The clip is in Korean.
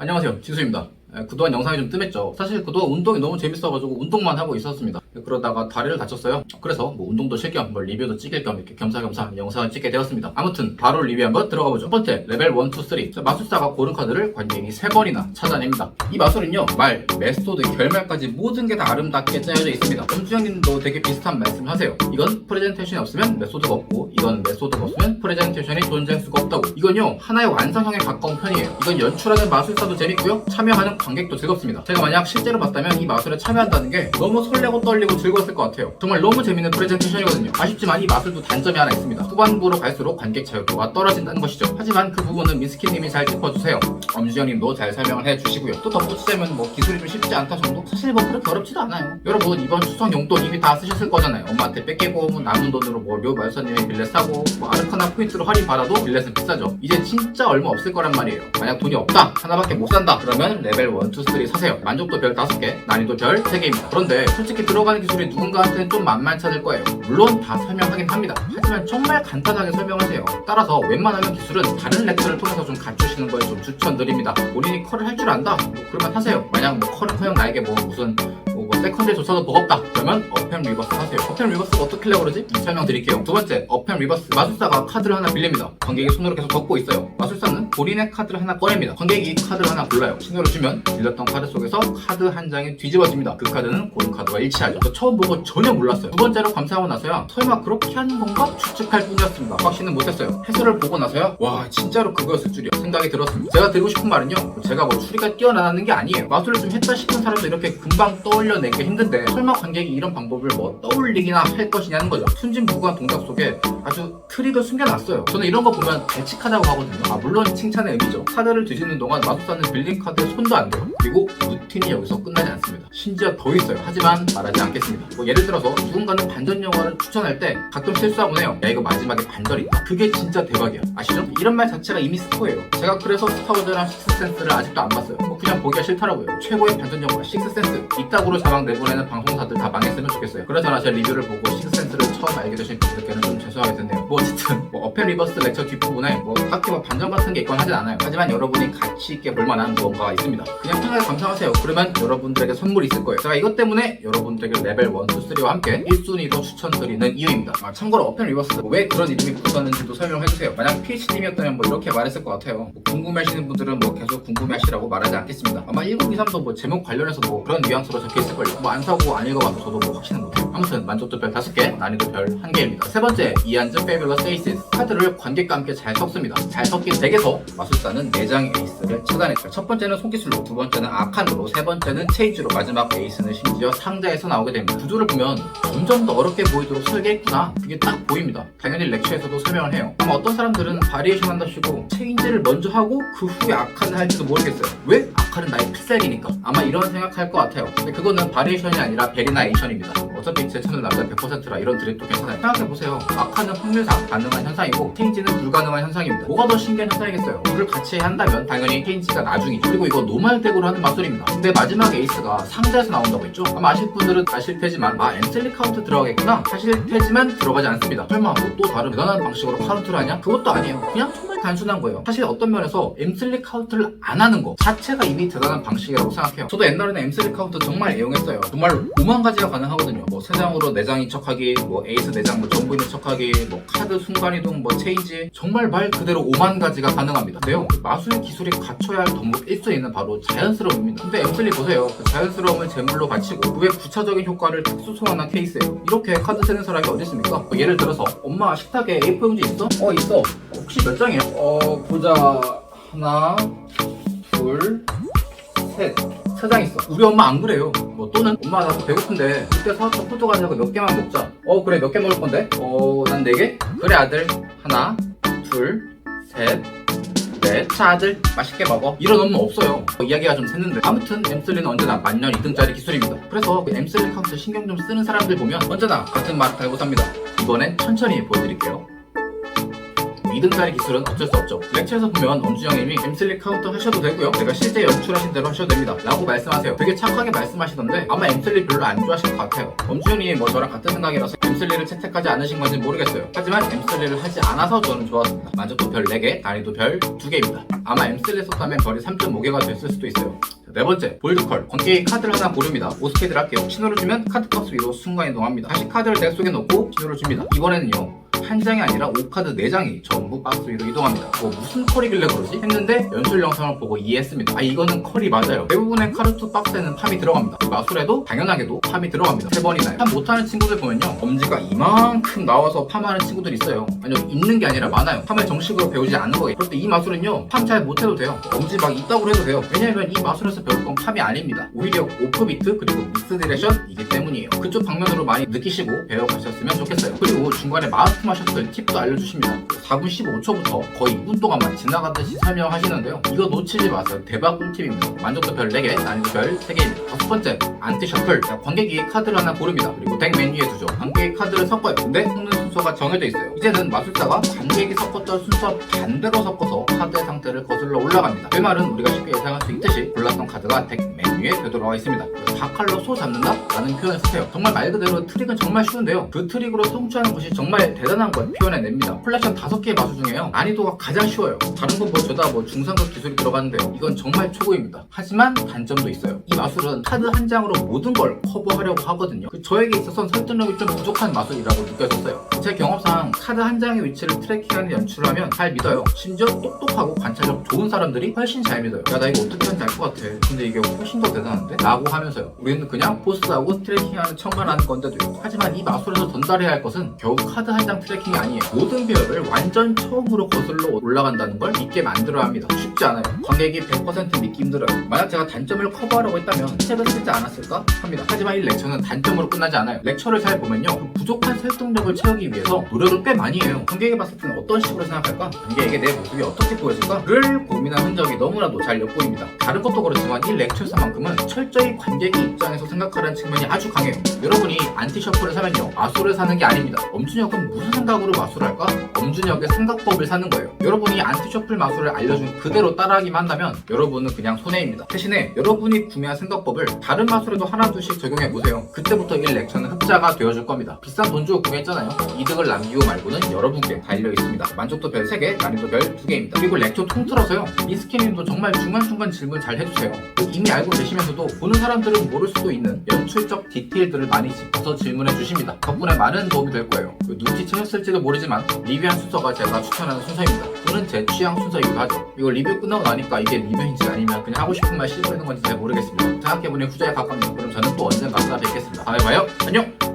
안녕하세요. 지수입니다. 에, 그동안 영상이 좀 뜸했죠. 사실 그동안 운동이 너무 재밌어가지고 운동만 하고 있었습니다 그러다가 다리를 다쳤어요. 그래서 뭐 운동도 쉴겸뭐 리뷰도 찍을 겸 이렇게 겸사겸사 영상을 찍게 되었습니다. 아무튼 바로 리뷰 한번 들어가 보죠. 첫 번째 레벨 1, 2, 3 마술사가 고른 카드를 관객이 3번이나 찾아냅니다. 이 마술은요 말, 메소드, 결말까지 모든 게 다 아름답게 짜여져 있습니다. 엄주영님도 되게 비슷한 말씀 하세요. 이건 프레젠테이션이 없으면 메소드가 없고 이건 메소드가 없으면 프레젠테이션이 존재할 수가 없다고. 이건요 하나의 완성형에 가까운 편이에요. 이건 연출하는 마술사도 재밌고요. 참여하는 관객도 즐겁습니다. 제가 만약 실제로 봤다면 이 마술에 참여한다는 게 너무 설레고 떨리 고 즐거웠을 것 같아요. 정말 너무 재밌는 프레젠테이션이거든요. 아쉽지만 이 마술도 단점이 하나 있습니다. 후반부로 갈수록 관객 자유도가 떨어진다는 것이죠. 하지만 그 부분은 미스키님이 잘 짚어주세요. 엄주영님도 잘 설명을 해주시고요. 또 덧붙이자면 뭐 기술이 좀 쉽지 않다 정도? 사실 뭐 그렇게 어렵지도 않아요. 여러분 이번 추석 용돈 이미 다 쓰셨을 거잖아요. 엄마한테 뺏기고 뭐 남은 돈으로 뭐료 말사님의 빌렛 사고 뭐 아르카나 포인트로 할인 받아도 빌렛은 비싸죠. 이제 진짜 얼마 없을 거란 말이에요. 만약 돈이 없다 하나밖에 못 산다 그러면 레벨 1, 2, 3 사세요. 만족도 별 5개 난이도 별 3개입니다. 그런데 솔직히 들어가 는 기술이 누군가한테는 좀 만만찮을 거예요. 물론 다 설명하긴 합니다. 하지만 정말 간단하게 설명하세요. 따라서 웬만하면 기술은 다른 렉처를 통해서 좀 갖추시는 걸 좀 추천드립니다. 본인이 컬을 할 줄 안다? 뭐 그러면 하세요. 만약 뭐 컬은 커녕 나에게 뭐 무슨 뭐, 뭐 세컨드조차도 버겁다. 그러면 어펜 리버스 하세요. 어펜 리버스가 어떻게 하려고 그러지? 설명 드릴게요. 두 번째 어펜 리버스 마술사가 카드를 하나 빌립니다. 관객이 손으로 계속 덮고 있어요. 마술사는 본인의 카드를 하나 꺼냅니다. 관객이 카드를 하나 골라요. 신호를 주면 빌렸던 카드 속에서 카드 한 장이 뒤집어집니다. 그 카드는 고른 카드와 일치하죠. 저 처음 보고 전혀 몰랐어요. 두 번째로 감상하고 나서야 설마 그렇게 하는 건가? 추측할 뿐이었습니다. 확신은 못했어요. 해설을 보고 나서야 와 진짜로 그거였을 줄이야. 생각이 들었습니다. 제가 드리고 싶은 말은요. 제가 뭐 추리가 뛰어나는 게 아니에요. 마술을 좀 했다 싶은 사람도 이렇게 금방 떠올려 내기 힘든데 설마 관객이 이런 방법을 뭐 떠올리기나 할 것이냐는 거죠. 순진무구한 동작 속에 아주 트릭을 숨겨놨어요. 저는 이런 거 보면 예측하다고 하거든요. 아 물론 칭찬의 의미죠. 카드를 뒤집는 동안 마술사는 빌린 카드에 손도 안 돼요. 그리고 루틴이 여기서 끝나지 않습니다. 심지어 더 있어요. 하지만 말하지 않겠습니다. 뭐 예를 들어서 누군가는 반전 영화를 추천할 때 가끔 실수하곤 해요. 야 이거 마지막에 반전이 있다. 그게 진짜 대박이야. 아시죠? 이런 말 자체가 이미 스포예요. 제가 그래서 스타워즈랑 식스센스를 아직도 안 봤어요. 뭐 그냥 보기가 싫더라고요. 최고의 반전 영화 식스센스 이따구로 자막 내보내는 방송사들 다 망했으면 좋겠어요. 그러잖아 제 리뷰를 보고 식스센스를 처음 알게 되신 분들께는 좀 죄송하게 됐네요. 뭐 어쨌든 뭐 어펜 리버스 렉처 뒷부분에 뭐 딱히 뭐 반전 같은 게 있건 하진 않아요. 하지만 여러분이 가치 있게 볼만한 무언가가 있습니다. 그냥 편하게 감상하세요. 그러면 여러분들에게 선물이 있을 거예요. 제가 이것 때문에 여러분들에게 레벨 1, 2, 3와 함께 1순위로 추천드리는 이유입니다. 아, 참고로 어펜 리버스 왜 그런 이름이 붙었는지도 설명해주세요. 만약 PH님이었다면 뭐 이렇게 말했을 것 같아요. 뭐 궁금해하시는 분들은 뭐 계속 궁금해하시라고 말하지 않겠습니다. 아마 1023도 뭐 제목 관련해서 뭐 그런 뉘앙스로 적혀있을 걸요 뭐안 사고 안 읽어봐서 저도 뭐 확신은 못해요. 아무튼 만족도 별 5개 난이도 별 1개입니다. 세 번째 이안즈 페이블러스 에이스. 카드를 관객과 함께 잘 섞습니다. 잘 섞인 덱에서 마술사는 4장의 에이스를 찾아냈죠 첫 번째는 손기술로 두 번째는 아칸으로 세 번째는 체이즈로 마지막 에이스는 심지어 상자에서 나오게 됩니다. 구조를 보면 점점 더 어렵게 보이도록 설계했구나. 그게 딱 보입니다. 당연히 렉처에서도 설명을 해요. 아마 어떤 사람들은 바리에이션 한답시고 체인지를 먼저 하고 그 후에 아칸을 할지도 모르겠어요. 왜? 아칸은 나의 필살기니까 아마 이런 생각할 것 같아요. 근데 그거는 바리에이션이 아니라 베리나에이션입니다. 어차피 제 채널 남자 100%라 이런 드립도 괜찮아요. 생각해보세요. 아칸은 확률상 가능한 현상이고 체인지는 불가능한 현상입니다. 뭐가 더 신기한 현상이겠어요? 둘을 같이 한다면 당연히 체인지가 나중이죠. 그리고 이거 노말덱으로 하는 마술입니다. 근데 마지막 에이스가 상자에서 나온다고 했죠? 아마 아실 분들은 아실 테지만 아 엠슬리 카운트 들어가겠구나. 하실 테지만 들어가지 않습니다. 설마 뭐 또 다른 대단한 방식으로 카운트를 하냐? 그것도 아니에요. 그냥 단순한 거예요. 사실 어떤 면에서 엠슬리 카운트를 안 하는 거 자체가 이미 대단한 방식이라고 생각해요. 저도 옛날에는 엠슬리 카운트 정말 애용했어요. 정말 5만 가지가 가능하거든요. 뭐 3장으로 4장 이척하기 뭐 에이스 4장 뭐 전부 이척하기 뭐 카드 순간이동 뭐 체인지 정말 말 그대로 5만 가지가 가능합니다. 근데요 그 마술 기술이 갖춰야 할 덕목 1순위는 바로 자연스러움입니다. 근데 엠슬리 보세요. 그 자연스러움을 제물로 바치고 그의 부차적인 효과를 특수 소환한 케이스예요. 이렇게 카드 쓰는 사람이 어디 있습니까? 뭐 예를 들어서 엄마 식탁에 A4 용지 있어? 어 있어 혹시 몇 장이야? 어 보자 하나 둘셋 세 장 있어. 우리 엄마 안 그래요. 뭐 또는 엄마 나 배고픈데 그때 사왔던 포도 과자가 몇 개만 먹자. 어 그래 몇 개 먹을 건데? 어난 네 개? 그래 아들 하나 둘 셋. 넷. 자 아들 맛있게 먹어. 이런 엄마 없어요. 어, 이야기가 좀 샜는데 아무튼 엠슬리는 언제나 만년 2등짜리 기술입니다. 그래서 그 엠슬리 카운트 신경 좀 쓰는 사람들 보면 언제나 같은 말 달고 삽니다. 이번엔 천천히 보여드릴게요. 2등짜리 기술은 어쩔 수 없죠. 렉처에서 보면 엄준영님이 엠슬리 카운터 하셔도 되고요. 제가 실제 연출하신 대로 하셔도 됩니다. 라고 말씀하세요. 되게 착하게 말씀하시던데 아마 엠슬리 별로 안 좋아하실 것 같아요. 엄준영님이 뭐 저랑 같은 생각이라서 엠슬리를 채택하지 않으신 건지 모르겠어요. 하지만 엠슬리를 하지 않아서 저는 좋았습니다. 만족도 별 4개, 난이도 별 2개입니다. 아마 엠슬리 썼다면 별이 3.5개가 됐을 수도 있어요. 자, 네 번째, 볼드컬. 관계의 카드를 하나 고릅니다. 오스피드를 할게요. 신호를 주면 카드 박스 위로 순간 이동합니다. 다시 카드를 덱 속에 넣고 신호를 줍니다. 이번에는요. 한 장이 아니라 5카드 4장이 전부 박스 위로 이동합니다. 뭐 무슨 컬이길래 그러지? 했는데 연출 영상을 보고 이해했습니다. 아 이거는 컬이 맞아요. 대부분의 카르투 박스에는 팜이 들어갑니다. 그 마술에도 당연하게도 팜이 들어갑니다. 세 번이나요. 팜 못하는 친구들 보면요. 엄지가 이만큼 나와서 팜하는 친구들 있어요. 아니요 있는 게 아니라 많아요. 팜을 정식으로 배우지 않은 거예요. 때이 마술은요. 팜 잘 못해도 돼요. 엄지 막 있다고 해도 돼요. 왜냐면 이 마술에서 배울 건 팜이 아닙니다. 오히려 오프비트 그리고 믹스 디렉션이기 때문이에요. 그쪽 방면으로 많이 느끼시고 배워가셨으면 좋겠어요. 그리고 중간에 말씀하셨을 팁도 알려주십니다. 4분 15초부터 거의 2분 동안만 지나가듯이 설명하시는데요. 이거 놓치지 마세요. 대박 꿀팁입니다. 만족도 별 4개, 난이도 별 3개입니다. 다섯 번째, 안티 셔플. 자, 관객이 카드를 하나 고릅니다. 그리고 덱 메뉴에 두죠. 관객이 카드를 섞어요. 근데 섞는 순서가 정해져 있어요. 이제는 마술사가 관객이 섞었던 순서 반대로 섞어서 카드의 상태를 거슬러 올라갑니다. 그 말은 우리가 쉽게 예상할 수 있듯이 골랐던 카드가 덱 메뉴에 되돌아와 있습니다. 다칼로 소 잡는다? 라는 표현을 쓰세요. 정말 말 그대로 트릭은 정말 쉬운데요. 그 트릭으로 성취하는 것이 정말 대단한 걸 표현해냅니다. 콜렉션 5개의 마술 중에요. 난이도가 가장 쉬워요. 다른 건뭐 죄다 뭐 중상급 기술이 들어가는데요. 이건 정말 초보입니다. 하지만 단점도 있어요. 이 마술은 카드 한 장으로 모든 걸 커버하려고 하거든요. 그 저에게 있어서는 설득력이 좀 부족한 마술이라고 느껴졌어요. 제 경험상 카드 한 장의 위치를 트래킹하는 연출을 하면 잘 믿어요. 심지어 똑똑하고 관찰력 좋은 사람들이 훨씬 잘 믿어요. 야 나 이거 어떻게 하는지 알 것 같아. 근데 이게 훨씬 더 대단한데? 라고 하면서요. 우리는 그냥 포스하고 트래킹하는 척만 하는 건데도요. 하지만 이 마술에서 전달해야 할 것은 겨우 카드 한 장 트래킹이 아니에요. 모든 배열을 완전 처음으로 거슬러 올라간다는 걸 믿게 만들어야 합니다. 쉽지 않아요. 관객이 100% 믿기 힘들어요. 만약 제가 단점을 커버하려고 했다면 책을 쓰지 않았을까 합니다. 하지만 이 렉처는 단점으로 끝나지 않아요. 렉처를 잘 보면요. 그 부족한 설득력을 채우기 위해서 노력을 꽤 많이 해요. 관객이 봤을 때는 어떤 식으로 생각할까? 관객에게 내 모습이 어떻게 보여질까?를 고민한 흔적이 너무나도 잘 엿보입니다. 다른 것도 그렇지만 이 렉처에서만큼은 철저히 관객의 입장에서 생각하는 측면이 아주 강해요. 여러분이 안티셔플을 사면요. 마술을 사는 게 아닙니다. 엄준혁은 무슨 생각으로 마술을 할까? 엄준혁의 생각법을 사는 거예요. 여러분이 안티셔플 마술을 알려준 그대로 따라하기만 한다면 여러분은 그냥 손해입니다. 대신에 여러분이 구매한 생각법을 다른 마술에도 하나 둘씩 적용해 보세요. 그때부터 이 렉처는 흑자가 되어줄 겁니다. 비싼 돈 주고 구매했잖아요. 이득을 남기고 말고는 여러분께 달려 있습니다. 만족도 별 3개, 난이도 별 2개입니다. 그리고 렉처 통틀어서요. 미스케님도 정말 중간중간 질문 잘 해주세요. 이미 알고 계시면서도 보는 사람들은 모를 수도 있는 연출적 디테일들을 많이 짚어서 질문해 주십니다. 덕분에 많은 도움이 될 거예요. 그 눈치채셨을지도 모르지만 리뷰한 순서가 제가 추천하는 순서입니다. 또는 제 취향 순서이기도 하죠. 이거 리뷰 끝나고 나니까 이게 리뷰인지 아니면 그냥 하고 싶은 말 씹어내는 건지 잘 모르겠습니다. 생각해보니 후자에 가깝네요. 그럼 저는 또 언젠가 찾아뵙겠습니다. 다음에 봐요. 안녕!